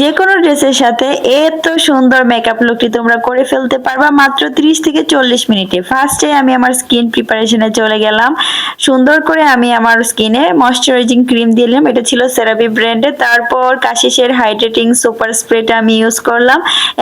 যে কোনো ড্রেসের সাথে এত সুন্দর মেকআপ লুকটি তোমরা করে ফেলতে পারবা মাত্র 30 থেকে চল্লিশ মিনিটে। ফার্স্টে আমি আমার স্কিন প্রিপারেশনে চলে গেলাম। সুন্দর করে আমি আমার স্কিনে ময়শ্চারাইজিং ক্রিম দিলাম। এটা ছিল সেরাবি ব্র্যান্ডের তারপর কাশিসের হাইড্রেটিং সুপার স্প্রেটা আমি ইউজ করলাম।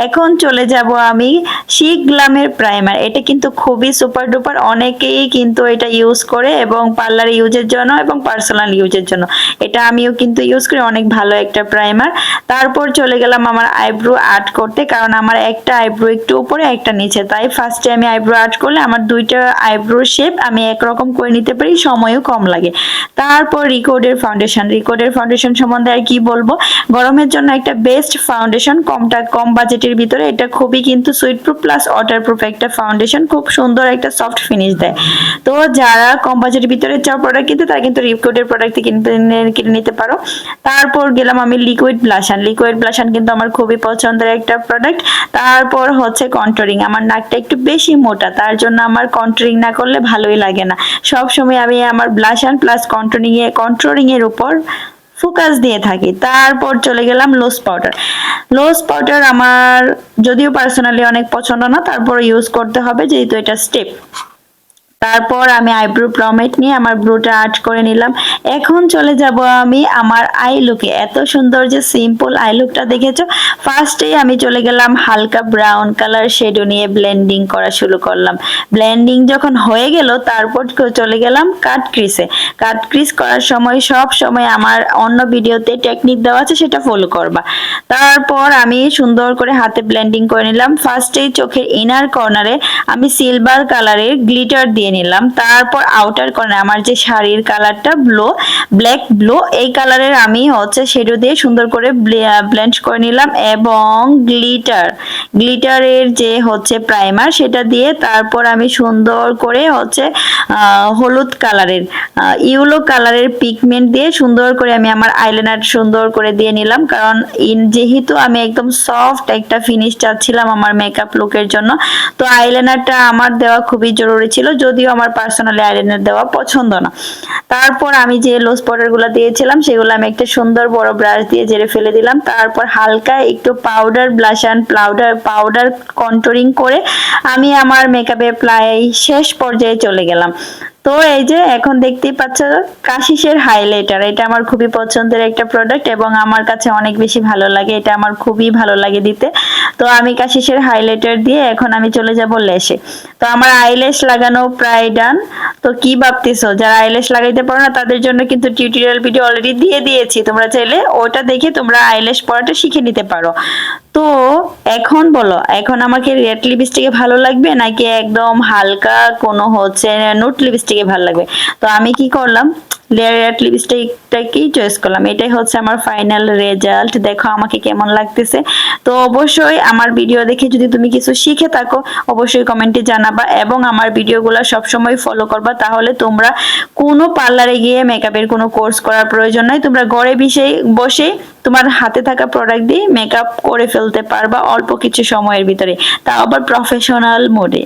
এখন চলে যাব আমি শিক গ্লামের প্রাইমার এটা কিন্তু খুবই সুপার ডুপার অনেকেই কিন্তু এটা ইউজ করে এবং পার্লার ইউজের জন্য এবং পার্সোনাল ইউজের জন্য। এটা আমিও কিন্তু ইউজ করি। অনেক ভালো একটা প্রাইমার তারপর চলে গেলাম আমার আইব্রো আর্ট করতে, কারণ আমার একটা আইব্রো একটু উপরে, একটা নিচে। তাই ফার্স্টে আমি আইব্রো আর্ট করলে আমার দুইটা আইব্রো শেপ আমি একরকম করে নিতে পারি, সময়ও কম লাগে। তারপর রিকোডের ফাউন্ডেশন রিকোডের ফাউন্ডেশন সম্বন্ধে আর কি বলব? গরমের জন্য একটা বেস্ট ফাউন্ডেশন কমটা কম বাজেটের ভিতরে, এটা খুবই কিন্তু sweat proof plus water proof একটা ফাউন্ডেশন খুব সুন্দর একটা সফট ফিনিশ দেয়। তো যারা কম বাজেটের ভিতরে চাও প্রোডাক্ট কিনতে, তারা কিন্তু রিকোডের প্রোডাক্ট কিনতে কিনে নিতে পারো। তারপর গেলাম আমি লিকুইড ব্লাশান লিকুইড ব্লাশান কিন্তু আমার খুবই পছন্দের একটা প্রোডাক্ট তারপর হচ্ছে কন্ট্রোরিং আমার নাকটা একটু বেশি মোটা, তার জন্য আমার কন্ট্রোরিং না করলে ভালোই লাগে না। সব সময় আমি আমার ব্লাশান প্লাস কন্ট্রোরিং এ কন্ট্রোরিং এর উপর ফোকাস দিয়ে থাকি। তারপর চলে গেলাম লোস পাউডার লোস পাউডার আমার, যদিও পার্সোনালি অনেক পছন্দ না তারপর ইউজ করতে হবে যেহেতু এটা স্টেপ তারপর আমি আইব্রো প্রমেট নিয়ে আমার ব্রুটা আর্ট করে নিলাম। এখন চলে যাব আমি আমার আই লুকে। এত সুন্দর যে সিম্পল আই লুকটা দেখেছ। ফার্স্টেই আমি চলে গেলাম হালকা ব্রাউন কালার শেডো নিয়ে ব্লেন্ডিং করা শুরু করলাম। ব্লেন্ডিং যখন হয়ে গেল, তারপর চলে গেলাম কাট ক্রিসে। কাট ক্রিস করার সময় সব সময় আমার অন্য ভিডিওতে টেকনিক দেওয়া আছে, সেটা ফলো করবা। তারপর আমি সুন্দর করে হাতে ব্লেন্ডিং করে নিলাম। ফার্স্টেই চোখের ইনার কর্নারে আমি সিলভার কালারের গ্লিটার দিয়ে নিলাম। তারপর আউটার কর্নার আমার যে শাড়ির কালারটা ব্লু ব্ল্যাক ব্লু এই কালারের আমি হচ্ছে শেডো দিয়ে সুন্দর করে ব্লেন্ড করে নিলাম এবং গ্লিটার গ্লিটারের যে হচ্ছে প্রাইমার, সেটা দিয়ে তারপর আমি সুন্দর করে হচ্ছে হলুদ কালারের ইউলো কালারের পিগমেন্ট দিয়ে সুন্দর করে আমি আমার আইলাইনার সুন্দর করে দিয়ে নিলাম। কারণ যেহেতু আমি একদম সফট একটা ফিনিশ চাচ্ছিলাম আমার মেকআপ লুকের জন্য, তো আইলাইনারটা আমার দেওয়া খুবই জরুরি ছিল। যদিও আমার পার্সোনালি আইলাইনার দেওয়া পছন্দ না। তারপর আমি যে লোসগুলো দিয়েছিলাম, সেগুলো আমি একটা সুন্দর বড় ব্রাশ দিয়ে জেরে ফেলে দিলাম। তারপর হালকা একটু powder blush and powder powder controlling করে আমি আমার মেকআপের প্রায় শেষ পর্যায়ে চলে গেলাম। তো এই যে এখন দেখতেই পাচ্ছ কাশিসের হাইলাইটার এটা আমার খুবই পছন্দের একটা প্রোডাক্ট এবং আমার কাছে অনেক বেশি ভালো লাগে, এটা আমার খুবই ভালো লাগে দিতে। তো আমি কাশিসের হাইলাইটার দিয়ে এখন আমি চলে যাব লেসে। তো আমার আইলেস লাগানো প্রায় ডান তো কি ভাবতেছো? যারা আইলেস লাগাইতে পারো না, তাদের জন্য কিন্তু টিউটোরিয়াল ভিডিও অলরেডি দিয়ে দিয়েছি। তোমরা চাইলে ওটা দেখে তোমরা আইলেস পড়াটা শিখে নিতে পারো। তো এখন বলো, এখন আমাকে রেড লিপস্টিকে ভালো লাগবে নাকি একদম হালকা কোনো হচ্ছে নোট লিপস্টিকে ভালো লাগবে? তো আমি কি করলাম লেয়ার লিপস্টিকটাকেই চয়েস করলাম। এটাই হচ্ছে আমার ফাইনাল রেজাল্ট দেখো আমাকে কেমন লাগতেছে। তো অবশ্যই আমার ভিডিও দেখে যদি তুমি কিছু শিখে থাকো, অবশ্যই কমেন্টে জানাবা এবং আমার ভিডিওগুলো সবসময় ফলো করবা। তাহলে তোমরা কোনো পার্লারে গিয়ে মেকআপের কোনো কোর্স করার প্রয়োজন নাই। তোমরা ঘরে বসেই বসেই তোমার হাতে থাকা প্রোডাক্ট দিয়ে মেকআপ করে ফেলতে পারবা অল্প কিছু সময়ের ভিতরে। তা আবার প্রফেশনাল মোডে